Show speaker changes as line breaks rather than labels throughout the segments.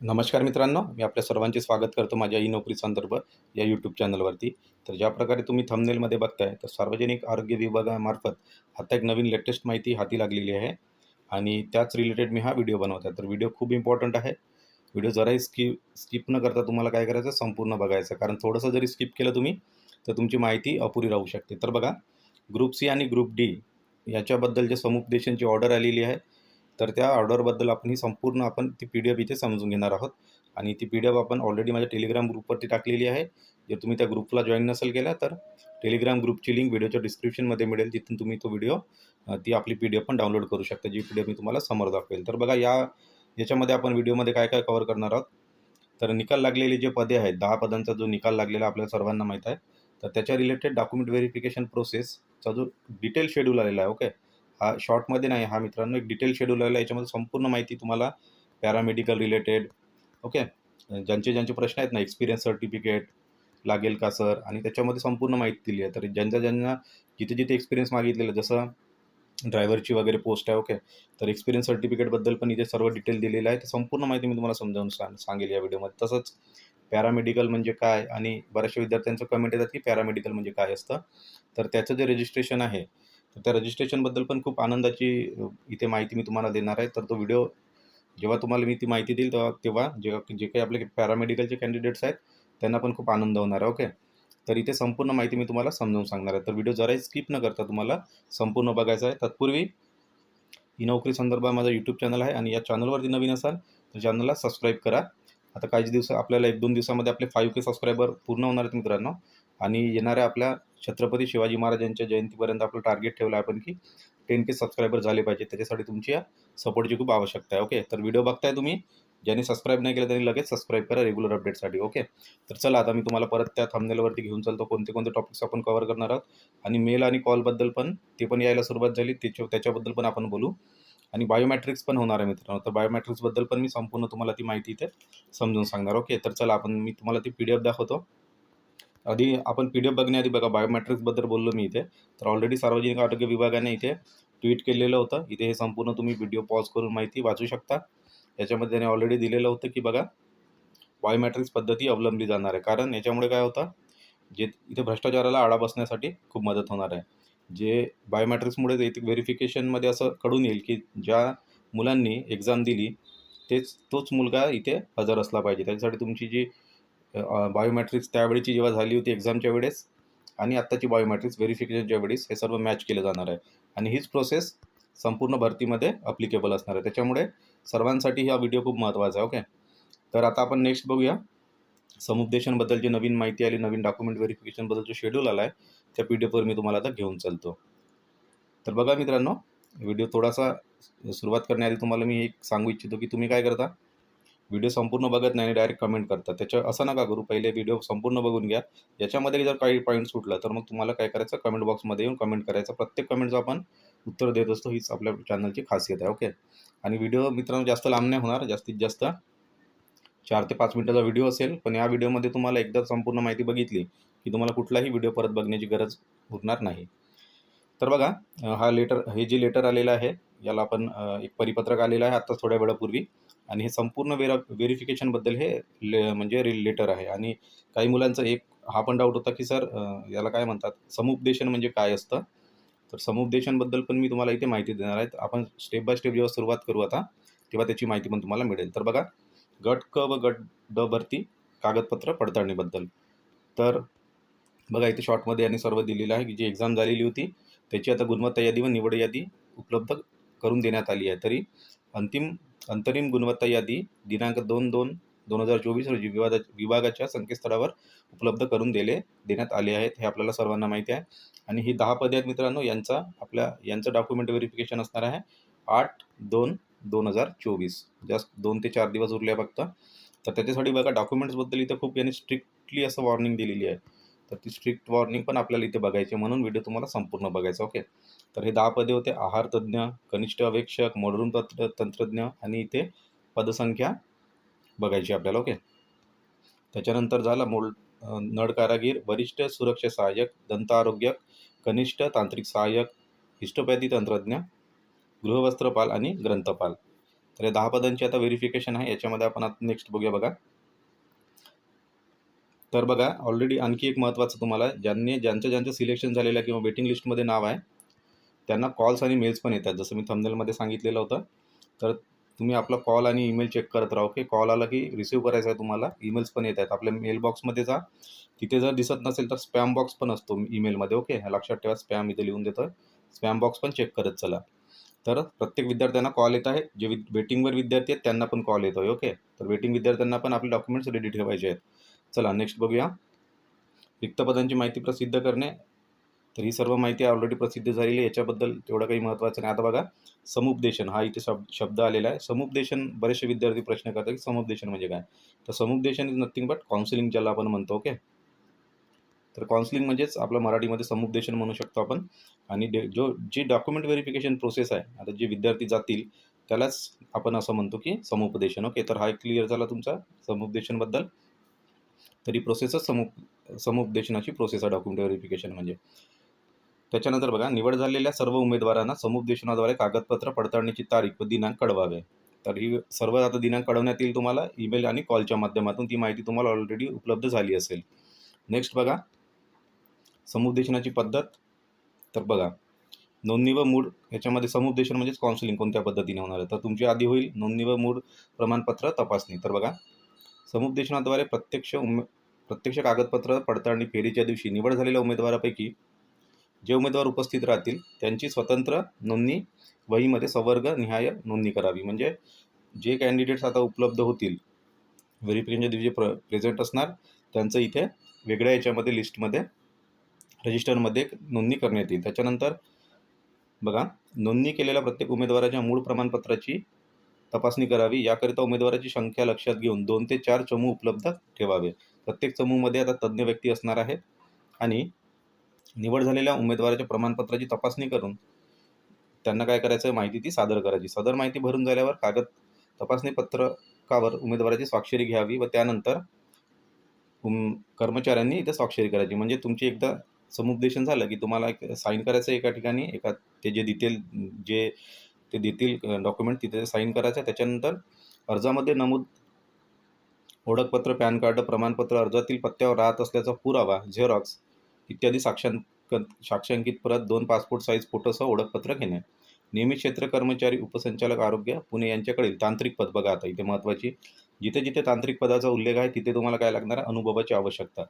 नमस्कार मित्रांनो मी आपल्या सर्वांचे स्वागत करतो माझ्या ई नोकरी संदर्भ या यूट्यूब चॅनलवरती तर ज्या प्रकारे तुम्ही थंबनेलमध्ये बघताय तर सार्वजनिक आरोग्य विभागामार्फत आता एक नवीन लेटेस्ट माहिती हाती लागलेली आहे. आणि त्याच रिलेटेड मी हा व्हिडिओ बनवत आहे तर व्हिडिओ खूप इम्पॉर्टंट आहे. व्हिडिओ जराही स्किप स्किप न करता तुम्हाला काय करायचं संपूर्ण बघायचं. कारण थोडंसं जरी स्किप केलं तुम्ही तर तुमची माहिती अपुरी राहू शकते. तर बघा ग्रुप सी आणि ग्रुप डी याच्याबद्दल जे समुपदेशनची ऑर्डर आलेली आहे तर त्या ऑर्डरबद्दल आपण ही संपूर्ण आपण ती पी डी एफ इथे समजून घेणार आहोत. आणि ती पी डी एफ आपण ऑलरेडी माझ्या टेलिग्राम ग्रुपवरती टाकलेली आहे. जर तुम्ही त्या ग्रुपला जॉईन नसेल केला तर टेलिग्राम ग्रुपची लिंक व्हिडिओच्या डिस्क्रिप्शनमध्ये मिळेल. तिथून तुम्ही तो व्हिडिओ ती आपली पी डी एफ पण डाउनलोड करू शकता जी पी डी एफ मी तुम्हाला समोर दाखवेल. तर बघा या याच्यामध्ये आपण व्हिडिओमध्ये काय काय कवर करणार आहोत? तर निकाल लागलेले जे पदे आहेत दहा पदांचा जो निकाल लागलेला आपल्याला सर्वांना माहीत आहे. तर त्याच्या रिलेटेड डॉक्युमेंट व्हेरिफिकेशन प्रोसेसचा जो डिटेल शेड्यूल आलेला आहे ओके हा शॉर्टमध्ये नाही हा मित्रांनो एक डिटेल शेड्यूल आलेला आहे. याच्यामध्ये संपूर्ण माहिती तुम्हाला पॅरामेडिकल रिलेटेड ओके ज्यांचे ज्यांचे प्रश्न आहेत ना एक्सपिरियन्स सर्टिफिकेट लागेल का सर आणि त्याच्यामध्ये संपूर्ण माहिती दिली आहे. तर ज्यांचा ज्यांना जिथे जिथे एक्सपिरियन्स मागितलेलं जसं ड्रायव्हरची वगैरे पोस्ट आहे ओके तर एक्सपिरियन्स सर्टिफिकेटबद्दल पण इथे सर्व डिटेल दिलेलं आहे. तर संपूर्ण माहिती मी तुम्हाला समजावून सांग सांगेल या व्हिडिओमध्ये तसंच पॅरामेडिकल म्हणजे काय? आणि बऱ्याचशा विद्यार्थ्यांचं कमेंट येतात की पॅरामेडिकल म्हणजे काय असतं? तर त्याचं जे रजिस्ट्रेशन आहे तर त्या रजिस्ट्रेशनबद्दल पण खूप आनंदाची इथे माहिती मी तुम्हाला देणार आहे. तर तो व्हिडिओ जेव्हा तुम्हाला मी ती माहिती देईल तेव्हा तेव्हा जेव्हा जे काही आपले पॅरामेडिकलचे कॅन्डिडेट्स आहेत त्यांना पण खूप आनंद होणार आहे ओके तर इथे संपूर्ण माहिती मी तुम्हाला समजावून सांगणार आहे. तर व्हिडिओ जराही स्किप न करता तुम्हाला संपूर्ण बघायचा आहे. तत्पूर्वी ही नोकरी संदर्भात माझा यूट्यूब चॅनल आहे आणि या चॅनलवरती नवीन असाल तर चॅनलला सबस्क्राईब करा. आता काही दिवस आपल्याला एक दोन दिवसामध्ये आपले फाईव्ह के सबस्क्रायबर पूर्ण होणार आहेत मित्रांनो. आणि येणाऱ्या आपल्या छत्रपती शिवाजी महाराजांच्या जयंतीपर्यंत आपलं टार्गेट ठेवलं आहे आपण की टेन के सबस्क्रायबर झाले पाहिजे. त्याच्यासाठी तुमची या सपोर्टची खूप आवश्यकता आहे. ओके तर व्हिडिओ बघताय तुम्ही. ज्यांनी सबस्क्राईब नाही केलं त्यांनी लगेच सबस्क्राईब करा रेग्युलर अपडेटसाठी ओके तर चला आता मी तुम्हाला परत त्या थंबनेलवरती घेऊन चालतो. कोणते कोणते टॉपिक्स आपण कव्हर करणार आहोत? आणि मेल आणि कॉलबद्दल पण ते पण यायला सुरुवात झाली. त्याच्या त्याच्याबद्दल पण आपण बोलू. आणि बायोमॅट्रिक्स पण होणार आहे मित्रांनो. तर बायोमॅट्रिक्सबद्दल पण मी संपूर्ण तुम्हाला ती माहिती इथे समजून सांगणार. ओके तर चला आपण मी तुम्हाला ती पी डी एफ दाखवतो. आधी आपण पी डी एफ बघण्याआधी बघा बायोमॅट्रिक्सबद्दल बोललो मी इथे. तर ऑलरेडी सार्वजनिक आरोग्य विभागाने इथे ट्विट केलेलं होतं. इथे हे संपूर्ण तुम्ही व्हिडिओ पॉज करून माहिती वाचू शकता. याच्यामध्ये त्याने ऑलरेडी दिलेलं होतं की बघा बायोमॅट्रिक्स पद्धती अवलंबली जाणार आहे. कारण याच्यामुळे काय होतं जे इथे भ्रष्टाचाराला आळा बसण्यासाठी खूप मदत होणार आहे. जे बायोमॅट्रिक्समुळे इथे व्हेरिफिकेशनमध्ये असं कळून येईल की ज्या मुलांनी एक्झाम दिली तेच तोच मुलगा इथे हजर असला पाहिजे. त्याच्यासाठी तुमची जी बायोमॅट्रिक्स त्यावेळीची जेव्हा झाली होती एक्झामच्या वेळेस आणि आत्ताची बायोमॅट्रिक्स व्हेरिफिकेशनच्या वेळेस हे सर्व मॅच केलं जाणार आहे. आणि हीच प्रोसेस संपूर्ण भरतीमध्ये अप्लिकेबल असणार आहे. त्याच्यामुळे सर्वांसाठी हा व्हिडिओ खूप महत्त्वाचा आहे ओके तर आता आपण नेक्स्ट बघूया. समुपदेशनबद्दल जी नवीन माहिती आली नवीन डॉक्युमेंट व्हेरिफिकेशनबद्दल जो शेड्यूल आला आहे त्या पी डी एफवर मी तुम्हाला आता घेऊन चालतो. तर बघा मित्रांनो व्हिडिओ थोडासा सुरुवात करण्याआधी तुम्हाला मी एक सांगू इच्छितो की तुम्ही काय करता? व्हिडिओ संपूर्ण बघत नाही आणि डायरेक्ट कमेंट करता त्याच्या असं नका करू पहिले व्हिडिओ संपूर्ण बघून घ्या. याच्यामध्ये जर काही पॉईंट सुटला तर मग तुम्हाला काय करायचं? कमेंट बॉक्समध्ये येऊन कमेंट करायचं. प्रत्येक कमेंटचं आपण उत्तर देत असतो हीच आपल्या चॅनलची खासियत आहे ओके आणि व्हिडिओ मित्रांनो जास्त लांब नाही होणार जास्तीत जास्त चार ते पाच मिनिटाचा व्हिडिओ असेल पण या व्हिडिओमध्ये तुम्हाला एकदा संपूर्ण माहिती बघितली की तुम्हाला कुठलाही व्हिडिओ परत बघण्याची गरज उरणार नाही. तर बघा हा लेटर हे जे लेटर आलेलं आहे याला आपण एक परिपत्रक आलेलं आहे आता थोड्या वेळापूर्वी. आणि हे संपूर्ण वेरा व्हेरिफिकेशनबद्दल हे ले म्हणजे रिलेटर आहे. आणि काही मुलांचा एक हा पण डाऊट होता की सर याला काय म्हणतात? समुपदेशन म्हणजे काय असतं? तर समुपदेशनबद्दल पण मी तुम्हाला इथे माहिती देणार आहे. आपण स्टेप बाय स्टेप जेव्हा सुरुवात करू आता तेव्हा त्याची माहिती पण तुम्हाला मिळेल. तर बघा गट क व गट ड भरती कागदपत्र पडताळणीबद्दल. तर बघा इथे शॉर्टमध्ये यांनी सर्व दिलेलं आहे की जी एक्झाम झालेली होती त्याची आता गुणवत्ता यादी व निवड यादी उपलब्ध करून देण्यात आली आहे. तरी अंतिम अंतरिम गुणवत्ता यादी दिनांक दोन दोन दोन हजार चोवीस रोजी विवादा विभागाच्या संकेतस्थळावर उपलब्ध करून दिले देण्यात आले आहेत. हे आपल्याला सर्वांना माहिती आहे. आणि ही दहा पदे आहेत मित्रांनो. यांचा आपल्या यांचं डॉक्युमेंट व्हेरिफिकेशन असणार आहे. आठ दोन दोन हजार चोवीस. जास्त दोन ते चार दिवस उरले आहे फक्त. तर त्याच्यासाठी बघा डॉक्युमेंट्सबद्दल इथं खूप यांनी स्ट्रिक्टली असं वॉर्निंग दिलेली आहे. तर ती स्ट्रिक्ट वॉर्निंग पण आपल्याला इथे बघायची म्हणून व्हिडिओ तुम्हाला संपूर्ण बघायचा ओके तर हे दहा पदे होते आहार तज्ज्ञ कनिष्ठ अवेक्षक मोडरून तंत्र तंत्रज्ञ आणि इथे पदसंख्या बघायची आपल्याला ओके त्याच्यानंतर झाला मोल नळ कारागीर वरिष्ठ सुरक्षा सहाय्यक दंत आरोग्यक कनिष्ठ तांत्रिक सहाय्यक हिस्टोपॅथी तंत्रज्ञ गृहवस्त्रपाल आणि ग्रंथपाल. तर या दहा पदांची आता व्हेरिफिकेशन आहे याच्यामध्ये आपण आता नेक्स्ट बघूया बघा. तर बघा ऑलरेडी आणखी एक महत्त्वाचं तुम्हाला ज्यांनी ज्यांचं ज्यांचं सिलेक्शन झालेलं आहे किंवा वेटिंग लिस्टमध्ये नाव आहे त्यांना कॉल्स आणि मेल्स पण येतात. जसं मी थंबनेलमध्ये सांगितलेलं होतं. तर तुम्ही आपला कॉल आणि ईमेल चेक करत राहा ओके कॉल आला की रिसीव्ह करायचा आहे तुम्हाला ईमेल्स पण येत आहेत आपल्या मेल बॉक्समध्ये जा. तिथे जर दिसत नसेल तर स्पॅम बॉक्स पण असतो ईमेलमध्ये ओके लक्षात ठेवा स्पॅम इथे लिहून देतो स्पॅम बॉक्स पण चेक करत चला. तर प्रत्येक विद्यार्थ्यांना कॉल येत आहे. जे वि वेटिंगवर विद्यार्थी आहेत त्यांना पण कॉल येतो आहे ओके तर वेटिंग विद्यार्थ्यांना पण आपले डॉक्युमेंट्स रेडी ठेवायचे आहेत. चला नेक्स्ट बघूया. रिक्त पदांची माहिती प्रसिद्ध करणे. तर ही सर्व माहिती ऑलरेडी प्रसिद्ध झालेली आहे. याच्याबद्दल तेवढं काही महत्त्वाचं नाही. आता बघा समुपदेशन हा इथे शब्द शब्द आलेला आहे. समुपदेशन बरेचसे विद्यार्थी प्रश्न करतात की समुपदेशन म्हणजे काय? तर समुपदेशन इज नथिंग बट काउन्सिलिंग ज्याला आपण म्हणतो ओके तर काउन्सिलिंग म्हणजेच आपलं मराठीमध्ये समुपदेशन म्हणू शकतो आपण. आणि डे जो जी डॉक्युमेंट व्हेरिफिकेशन प्रोसेस आहे आता जे विद्यार्थी जातील त्यालाच आपण असं म्हणतो की समुपदेशन ओके तर हा क्लिअर झाला तुमचा समुपदेशनबद्दल. तरी प्रोसेसच समुप समुपदेशनाची प्रोसेस आहे डॉक्युमेंट व्हेरिफिकेशन म्हणजे. त्याच्यानंतर बघा निवड झालेल्या सर्व उमेदवारांना समुपदेशनाद्वारे कागदपत्र पडताळणीची तारीख व दिनांक कळवावे. तर ही सर्व आता दिनांक कळवण्यात येईल तुम्हाला ईमेल आणि कॉलच्या माध्यमातून ती माहिती तुम्हाला ऑलरेडी उपलब्ध झाली असेल. नेक्स्ट बघा समुपदेशनाची पद्धत. तर बघा नोंदणी व मूळ ह्याच्यामध्ये समुपदेशन म्हणजेच काउन्सिलिंग कोणत्या पद्धतीने होणार आहे? तर तुमची आधी होईल नोंदणी व मूळ प्रमाणपत्र तपासणी. तर बघा समुपदेशनाद्वारे प्रत्यक्ष उमे प्रत्यक्ष कागदपत्र पडताळणी फेरीच्या दिवशी निवड झालेल्या उमेदवारापैकी जे उमेदवार उपस्थित राहतील त्यांची स्वतंत्र नोंदणी वहीमध्ये संवर्ग निहाय नोंदणी करावी. म्हणजे जे कॅन्डिडेट्स आता उपलब्ध होतील व्हेरिफिकेशनच्या दिवशी प्र प्रेझेंट असणार त्यांचं इथे वेगळ्या याच्यामध्ये लिस्टमध्ये रजिस्टरमध्ये नोंदणी करण्यात येईल. त्याच्यानंतर बघा नोंदणी केलेल्या प्रत्येक उमेदवाराच्या मूळ प्रमाणपत्राची तपासणी करावी याकरिता उमेदवाराची संख्या लक्षात घेऊन दोन ते चार चमू उपलब्ध ठेवावे. प्रत्येक चमूमध्ये आता तज्ज्ञ व्यक्ती असणार आहेत आणि निवड झालेल्या उमेदवाराच्या प्रमाणपत्राची तपासणी करून त्यांना काय करायचं माहिती ती सादर करायची. सदर माहिती भरून झाल्यावर कागद तपासणी पत्रकावर उमेदवाराची स्वाक्षरी घ्यावी व त्यानंतर उम कर्मचाऱ्यांनी इथे स्वाक्षरी करायची. म्हणजे तुमची एकदा समुपदेशन झालं की तुम्हाला एक साईन करायचं एका ठिकाणी एका ते जे डिटेल जे ते देतील डॉक्युमेंट तिथे साईन करायचं. त्याच्यानंतर अर्जामध्ये नमूद ओळखपत्र पॅन कार्ड प्रमाणपत्र अर्जातील पत्त्यावर राहत असल्याचा पुरावा झेरॉक्स इत्यादी साक्षांक साक्षांकित परत दोन पासपोर्ट साईज फोटोसह ओळखपत्र घेणे. नियमित क्षेत्र कर्मचारी उपसंचालक आरोग्य पुणे यांच्याकडील तांत्रिक पद बघा आता. इथे महत्त्वाची जिथे जिथे तांत्रिक पदाचा उल्लेख आहे तिथे तुम्हाला काय लागणार अनुभवाची आवश्यकता.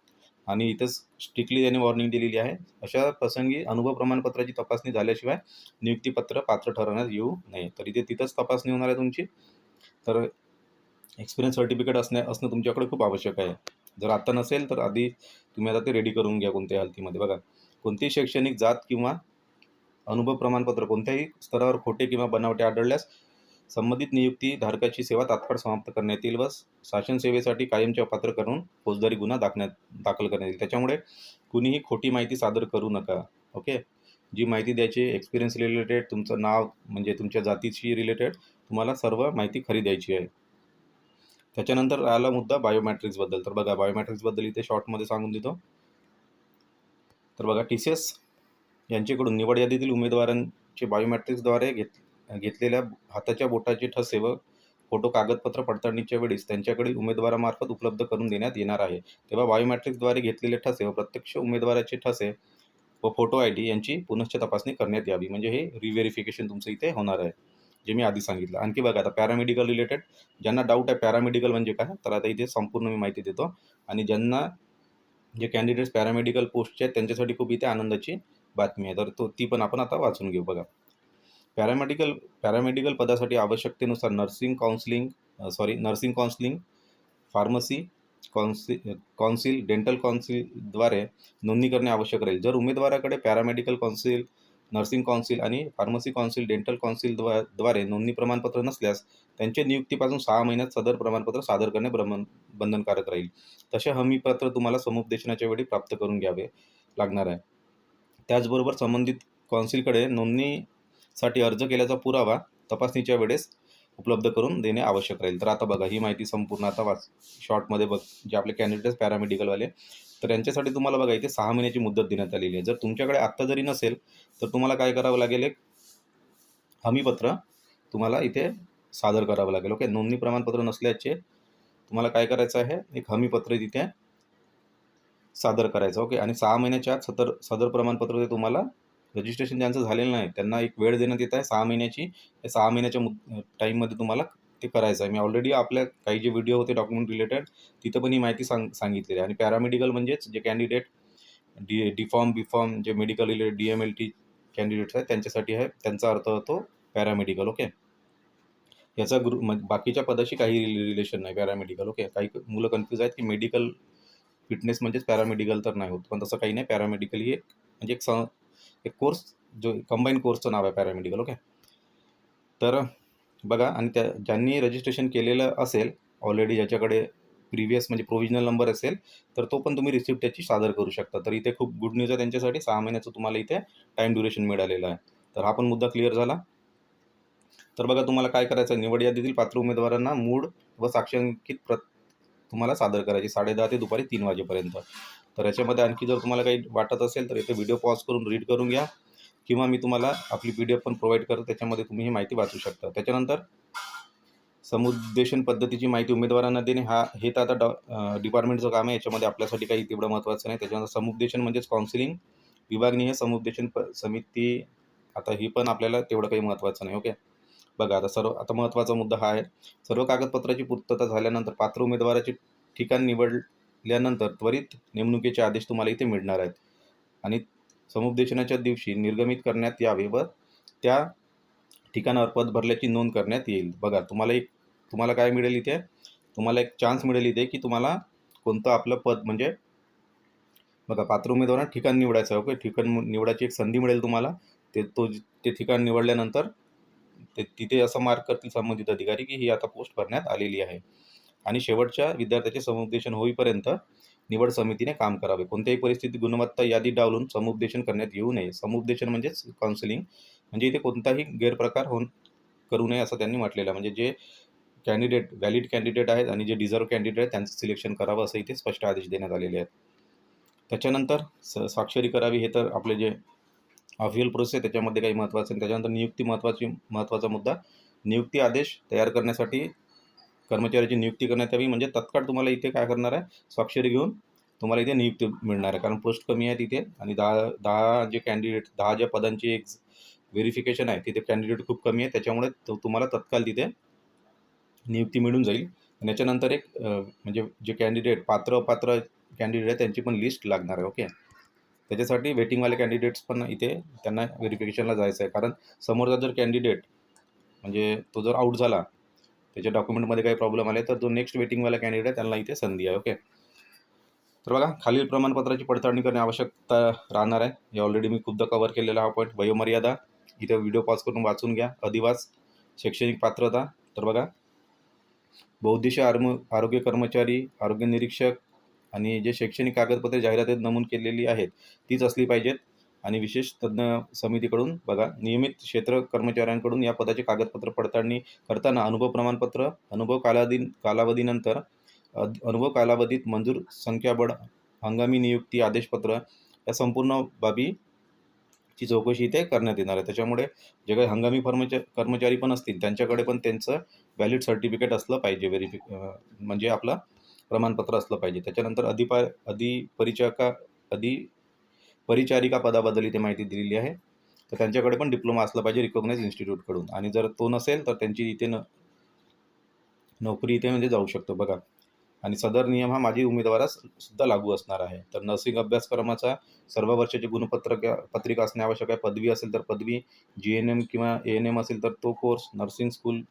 आणि इथंच स्ट्रिक्टली त्यांनी वॉर्निंग दिलेली आहे अशा प्रसंगी अनुभव प्रमाणपत्राची तपासणी झाल्याशिवाय नियुक्तीपत्र पात्र ठरवण्यात येऊ नये. तर इथे तिथंच तपासणी होणार आहे तुमची. तर एक्सपिरियन्स सर्टिफिकेट असणे असणं तुमच्याकडे खूप आवश्यक आहे. जर आत्ता नसेल तर आधी तुम्ही आता ते रेडी करून घ्या कोणत्याही हालतीमध्ये. बघा कोणतीही शैक्षणिक जात किंवा अनुभव प्रमाणपत्र कोणत्याही स्तरावर खोटे किंवा बनावटे आढळल्यास संबंधित नियुक्ती धारकाची सेवा तात्काळ समाप्त करण्यात येईल व शासन सेवेसाठी कायमचे अपात्र करून फौजदारी गुन्हा दाखण्यात दाखल करण्यात येईल. त्याच्यामुळे कुणीही खोटी माहिती सादर करू नका. ओके? जी माहिती द्यायची एक्सपिरियन्स रिलेटेड तुमचं नाव म्हणजे तुमच्या जातीशी रिलेटेड तुम्हाला सर्व माहिती खरी द्यायची आहे. त्याच्यानंतर राहिला मुद्दा बायोमॅट्रिक्सबद्दल तर बघा बायोमॅट्रिक्सबद्दल इथे शॉर्टमध्ये सांगून देतो. तर बघा टी सी एस यांच्याकडून निवड यादीतील उमेदवारांचे बायोमॅट्रिक्सद्वारे घेत घेतलेल्या हाताच्या बोटाचे ठसे व फोटो कागदपत्र पडताळणीच्या वेळेस त्यांच्याकडील उमेदवारामार्फत उपलब्ध करून देण्यात येणार आहे. तेव्हा बायोमॅट्रिक्सद्वारे घेतलेले ठसे व प्रत्यक्ष उमेदवाराचे ठसे व फोटो आय डी यांची पुनश्च तपासणी करण्यात यावी. म्हणजे हे रिव्हेरिफिकेशन तुमचं इथे होणार आहे जे मी आधी सांगितलं. आणखी बघा आता पॅरामेडिकल रिलेटेड ज्यांना डाऊट आहे पॅरामेडिकल म्हणजे काय तर आता इथे संपूर्ण मी माहिती देतो. आणि ज्यांना जे कॅन्डिडेट्स पॅरामेडिकल पोस्टचे आहेत त्यांच्यासाठी खूप इथे आनंदाची बातमी आहे. तर तो ती पण आपण आता वाचून घेऊ बघा. पॅरामेडिकल पॅरामेडिकल पदासाठी आवश्यकतेनुसार nursing counselling sorry nursing counselling pharmacy council council dental काउन्सिलद्वारे नोंदणी करणे आवश्यक राहील. जर उमेदवाराकडे पॅरामेडिकल काउन्सिल नर्सिंग काउन्सिल आणि फार्मसी काउन्सिल डेंटल काउन्सिलद्वारे द्वारे नोंदणी प्रमाणपत्र नसल्यास त्यांचे नियुक्तीपासून सहा महिन्यात सदर प्रमाणपत्र सादर करणे ब्रमण बंधनकारक राहील. तसे हमीपत्र तुम्हाला समुपदेशनाच्या वेळी प्राप्त करून घ्यावे लागणार आहे. त्याचबरोबर संबंधित कॉन्सिलकडे साठी अर्ज केल्याचा पुरावा तपासणीच्या वेळेस उपलब्ध करून देणे आवश्यक राहील. तर आता बघा ही माहिती संपूर्ण आता वाच शॉर्टमध्ये बघ जे आपले कॅन्डिडेट्स पॅरामेडिकलवाले तर यांच्यासाठी तुम्हाला बघा इथे सहा महिन्याची मुदत देण्यात आलेली आहे. जर तुमच्याकडे आत्ता जरी नसेल तर तुम्हाला काय करावं लागेल? एक हमीपत्र तुम्हाला इथे सादर करावं लागेल. ओके? नोंदणी प्रमाणपत्र नसल्याचे तुम्हाला काय करायचं आहे? एक हमीपत्र तिथे सादर करायचं. ओके? आणि सहा महिन्याच्या आत सदर सदर प्रमाणपत्र ते तुम्हाला रजिस्ट्रेशन ज्यांचं झालेलं नाही त्यांना एक वेळ देण्यात येत आहे सहा महिन्याची. त्या सहा महिन्याच्या मुद टाईममध्ये तुम्हाला ते करायचं आहे. मी ऑलरेडी आपल्या काही जे व्हिडिओ होते डॉक्युमेंट रिलेटेड तिथं पण ही माहिती सांग सांगितलेली आहे. आणि पॅरामेडिकल म्हणजेच जे candidate D D pharm B pharm जे medical related D M L T candidates आहेत त्यांच्यासाठी आहे. त्यांचा अर्थ होतो पॅरामेडिकल ओके याचा ग्रुप म्हणजे बाकीच्या पदाशी काही रिलेशन नाही पॅरामेडिकल ओके काही मुलं कन्फ्यूज आहेत की मेडिकल फिटनेस म्हणजेच पॅरामेडिकल तर नाही होत. पण तसं काही नाही. पॅरामेडिकल ही एक म्हणजे एक स एक कोर्स जो कंबाईन कोर्सचं नाव आहे पॅरामेडिकल ओके तर बघा आणि त्या ज्यांनी रजिस्ट्रेशन केलेलं असेल ऑलरेडी ज्याच्याकडे प्रिव्हियस म्हणजे प्रोव्हिजनल नंबर असेल तर तो पण तुम्ही रिसिप्ट त्याची सादर करू शकता. तर इथे खूप गुड न्यूज आहे त्यांच्यासाठी. सहा महिन्याचं तुम्हाला इथे टाईम ड्युरेशन मिळालेलं आहे. तर हा पण मुद्दा क्लिअर झाला. तर बघा तुम्हाला काय करायचं आहे? निवड यादीतील पात्र उमेदवारांना मूळ व साक्षांकित प्रत तुम्हाला सादर करायची साडेदहा ते दुपारी तीन वाजेपर्यंत. तर याच्यामध्ये आणखी जर तुम्हाला काही वाटत असेल तर इथे व्हिडिओ पॉज करून रीड करून घ्या. किंवा मी तुम्हाला आपली पी डी एफ पण प्रोव्हाइड करतो त्याच्यामध्ये तुम्ही ही माहिती वाचू शकता. त्याच्यानंतर समुद्देशन पद्धतीची माहिती उमेदवारांना देणे हा हे तर आता डॉ डिपार्टमेंटचं काम आहे. याच्यामध्ये आपल्यासाठी काही तेवढं महत्त्वाचं नाही. त्याच्यानंतर समुपदेशन म्हणजेच काउन्सिलिंग विभागनीय समुपदेशन प समिती आता ही पण आपल्याला तेवढं काही महत्त्वाचं नाही ओके? बघा आता सर्व आता महत्त्वाचा मुद्दा हा आहे. सर्व कागदपत्राची पूर्तता झाल्यानंतर पात्र उमेदवाराचे ठिकाण निवड घेतल्यानंतर त्वरित नेमणुकीचे आदेश तुम्हाला इथे मिळणार आहेत. आणि समुपदेशनाच्या दिवशी निर्गमित करण्यात यावे व त्या ठिकाणावर पद भरल्याची नोंद करण्यात येईल. बघा तुम्हाला एक तुम्हाला काय मिळेल इथे? तुम्हाला एक चान्स मिळेल इथे की तुम्हाला कोणतं आपलं पद म्हणजे बघा पात्र उमेदवारांना ठिकाण निवडायचं आहे ओके? ठिकाण निवडायची एक संधी मिळेल तुम्हाला. ते तो ते ठिकाण निवडल्यानंतर ते तिथे असं मार्क करतील संबंधित अधिकारी की ही आता पोस्ट भरण्यात आलेली आहे. आणि शेवटच्या विद्यार्थ्याचे समुपदेशन होईपर्यंत निवड समितीने काम करावे. कोणत्याही परिस्थितीत गुणवत्ता यादी डावलून समुपदेशन करण्यात येऊ नये. समुपदेशन म्हणजेच काउन्सिलिंग म्हणजे इथे कोणताही गैरप्रकार होऊन करू नये असं त्यांनी म्हटलेलं आहे. म्हणजे जे कॅन्डिडेट व्हॅलिड कॅन्डिडेट आहेत आणि जे डिझर्व कॅन्डिडेट आहेत त्यांचं सिलेक्शन करावं असं इथे स्पष्ट आदेश देण्यात आलेले आहेत. त्याच्यानंतर स स्वाक्षरी करावी हे तर आपले जे ऑफिशियल प्रोसेस आहे त्याच्यामध्ये काही महत्त्वाचं नाही त्याच्यानंतर नियुक्ती महत्त्वाची महत्त्वाचा मुद्दा. नियुक्ती आदेश तयार करण्यासाठी कर्मचाऱ्याची नियुक्ती करण्यात यावी. म्हणजे तत्काळ तुम्हाला इथे काय करणार आहे? स्वाक्षरी घेऊन तुम्हाला इथे नियुक्ती मिळणार आहे. कारण पोस्ट कमी आहे तिथे आणि दहा दहा जे कॅन्डिडेट दहा ज्या पदांची एक व्हेरिफिकेशन आहे तिथे कॅन्डिडेट खूप कमी आहे. त्याच्यामुळे तो तुम्हाला तत्काळ तिथे नियुक्ती मिळून जाईल. आणि याच्यानंतर एक म्हणजे जे कॅन्डिडेट पात्र अपात्र कॅन्डिडेट आहे त्यांची पण लिस्ट लागणार आहे. ओके त्याच्यासाठी वेटिंगवाले कॅन्डिडेट्स पण इथे त्यांना व्हेरिफिकेशनला जायचं आहे. कारण समोरचा जर कॅन्डिडेट म्हणजे तो जर आऊट झाला त्याच्या डॉक्युमेंटमध्ये काही प्रॉब्लेम आले तर जो नेक्स्ट वेटिंगवाला कॅन्डिडेट आहे त्यांना इथे संधी आहे ओके तर बघा खालील प्रमाणपत्राची पडताळणी करणे आवश्यकता राहणार आहे. हे ऑलरेडी मी खूपदा कव्हर केलेला हा पॉईंट वयोमर्यादा इथे व्हिडिओ पॉज करून वाचून घ्या. अधिवास शैक्षणिक पात्रता. तर बघा बौद्धिश आर्म आरोग्य कर्मचारी आरोग्य निरीक्षक आणि जे शैक्षणिक कागदपत्रे जाहिरातीत नमूद केलेली आहेत तीच असली पाहिजेत. आणि विशेष तज्ज्ञ समितीकडून बघा नियमित क्षेत्र कर्मचाऱ्यांकडून या पदाचे कागदपत्र पडताळणी करताना अनुभव प्रमाणपत्र अनुभव कालावधी कालावधीनंतर अनुभव कालावधीत मंजूर संख्याबळ हंगामी नियुक्ती आदेशपत्र या संपूर्ण बाबीची चौकशी इथे करण्यात येणार आहे. त्याच्यामुळे जे काही हंगामी कर्मचा कर्मचारी पण असतील त्यांच्याकडे पण त्यांचं व्हॅलिड सर्टिफिकेट असलं पाहिजे व्हेरिफि म्हणजे आपलं प्रमाणपत्र असलं पाहिजे. त्याच्यानंतर अधिपा अधिपरिचारिका अधि परिचारिका पदाबद्दल इथे माहिती दिलेली आहे. तर त्यांच्याकडे पण डिप्लोमा असला पाहिजे रिकॉग्नाईज इन्स्टिट्यूटकडून आणि जर तो नसेल तर त्यांची इथे न नोकरी इथे म्हणजे जाऊ शकतो बघा. आणि सदर नियम हा माझी उमेदवारास सुद्धा लागू असणार आहे. तर नर्सिंग अभ्यासक्रमाचा सर्व वर्षाची गुणपत्रक पत्रिका असणे आवश्यक आहे. पदवी असेल तर पदवी जी एन एम किंवा ए एन एम असेल तर तो कोर्स नर्सिंग स्कूल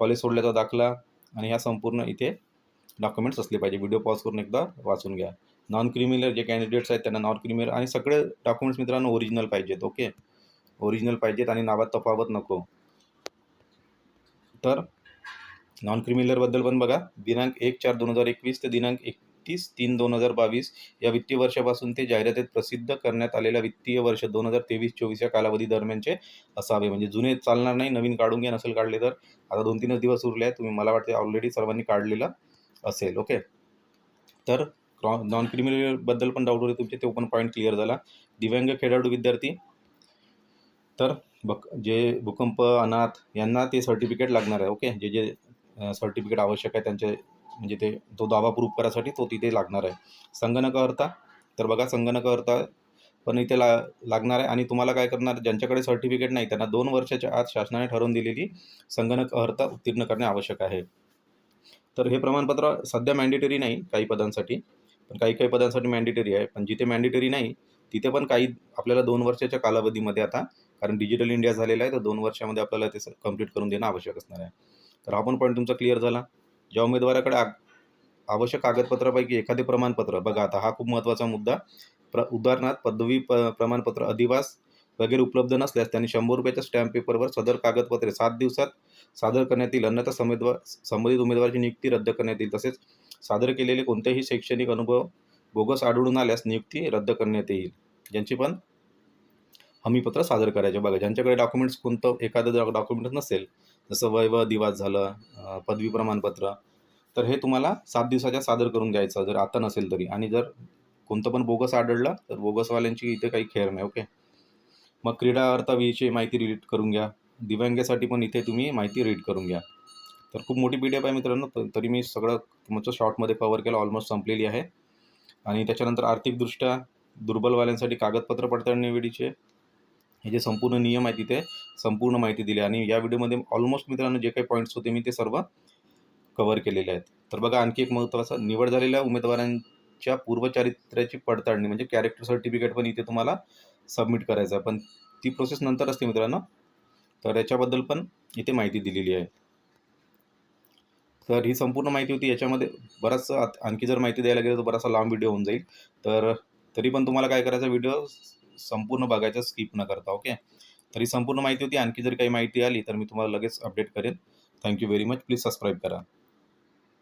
कॉलेज सोडल्याचा दाखला आणि ह्या संपूर्ण इथे डॉक्युमेंट्स असले पाहिजे. व्हिडिओ पॉज करून एकदा वाचून घ्या. नॉन क्रिमिनल जे कॅन्डिडेट्स आहेत त्यांना नॉन क्रिमिनल आणि सगळे डॉक्युमेंट्स मित्रांनो ओरिजिनल पाहिजेत ओके ओरिजिनल पाहिजेत आणि नावात तफावत नको. तर नॉन क्रिमिनलबद्दल पण बघा. दिनांक एक चार दोन हजार एकवीस ते दिनांक एकतीस तीन दोन हजार बावीस या वित्तीय वर्षापासून ते जाहिरातीत प्रसिद्ध करण्यात आलेल्या वित्तीय वर्ष दोन हजार तेवीस चोवीस या कालावधी दरम्यानचे असावे. म्हणजे जुने चालणार नाही नवीन काढून घ्या नसेल काढले तर. आता दोन तीनच दिवस उरले आहेत तुम्ही मला वाटते ऑलरेडी सर्वांनी काढलेलं असेल ओके तर नॉन क्रिमिनलबद्दल पण डाऊट होते तुमचे तो पण पॉईंट क्लिअर झाला. दिव्यांग खेळाडू विद्यार्थी. तर बक जे भूकंप अनाथ यांना ते सर्टिफिकेट लागणार आहे ओके जे जे सर्टिफिकेट आवश्यक आहे त्यांचे म्हणजे ते तो दावा प्रूफ करायसाठी तो तिथे लागणार आहे. संगणकर्ता तर बघा संगणकर्ता पण इथे ला लागणार आहे. आणि तुम्हाला काय करणार ज्यांच्याकडे सर्टिफिकेट नाही त्यांना दोन वर्षाच्या आत शासनाने ठरवून दिलेली संगणक अर्हता उत्तीर्ण करणे आवश्यक आहे. तर हे प्रमाणपत्र सध्या मॅन्डेटरी नाही काही पदांसाठी. पण काही काही पदांसाठी मॅन्डेटरी आहे. पण जिथे मॅन्डेटरी नाही तिथे पण काही आपल्याला दोन वर्षाच्या कालावधीमध्ये आता कारण डिजिटल इंडिया झालेला आहे तर दोन वर्षामध्ये आपल्याला ते कंप्लीट करून देणं आवश्यक असणार आहे. तर हा पण पॉईंट तुमचा क्लिअर झाला. ज्या उमेदवाराकडे आ आवश्यक कागदपत्रापैकी एखादे प्रमाणपत्र बघा आता हा खूप महत्त्वाचा मुद्दा. प्र उदाहरणार्थ पदवी प प्रमाणपत्र अधिवास वगैरे उपलब्ध नसल्यास त्यांनी शंभर रुपयाच्या स्टॅम्प पेपरवर सदर कागदपत्रे सात दिवसात सादर करण्यात येईल अन्यथा संमेदवार संबंधित उमेदवाराची नियुक्ती रद्द करण्यात येईल. तसेच सादर केलेले कोणतेही शैक्षणिक अनुभव बोगस आढळून आल्यास नियुक्ती रद्द करण्यात येईल. ज्यांची पण हमीपत्र सादर करायचे. बघा ज्यांच्याकडे डॉक्युमेंट्स कोणतं एखादं डॉक्युमेंट नसेल जसं वय व दिवास झालं पदवी प्रमाणपत्र तर हे तुम्हाला सात दिवसाच्या सादर करून द्यायचं जर आता नसेल तरी. आणि जर कोणतं पण बोगस आढळलं तर बोगसवाल्यांची इथे काही खेळ नाही ओके? मग क्रीडा अर्थाविषयी माहिती रीड करून घ्या. दिव्यांगासाठी पण इथे तुम्ही माहिती रीड करून घ्या. तर खूप मोठी पी डी एफ आहे मित्रांनो तरी मी सगळं तुमचं शॉर्टमध्ये कवर केलं ऑलमोस्ट संपलेली आहे. आणि त्याच्यानंतर आर्थिकदृष्ट्या दुर्बलवाल्यांसाठी कागदपत्र पडताळणी वेळीचे हे जे संपूर्ण नियम आहे तिथे संपूर्ण माहिती दिली आणि या व्हिडिओमध्ये ऑलमोस्ट मित्रांनो जे काही पॉईंट्स होते मी ते सर्व कवर केलेले आहेत. तर बघा आणखी एक महत्त्वाचा निवड झालेल्या उमेदवारांच्या पूर्वचारित्र्याची पडताळणी म्हणजे कॅरेक्टर सर्टिफिकेट पण इथे तुम्हाला सबमिट करायचं आहे. पण ती प्रोसेस नंतर असते मित्रांनो. तर याच्याबद्दल पण इथे माहिती दिलेली आहे. तर ही संपूर्ण माहिती होती. याच्यामध्ये बराचसा आत- आणखी जर माहिती द्यायला गेलं तर बराचसा लांब व्हिडिओ होऊन जाईल. तर तरी पण तुम्हाला काय करायचा व्हिडिओ संपूर्ण बघायचा स्किप न करता ओके तर ही संपूर्ण माहिती होती. आणखी जर काही माहिती आली तर मी तुम्हाला लगेच अपडेट करेन. Thank you very much please subscribe करा.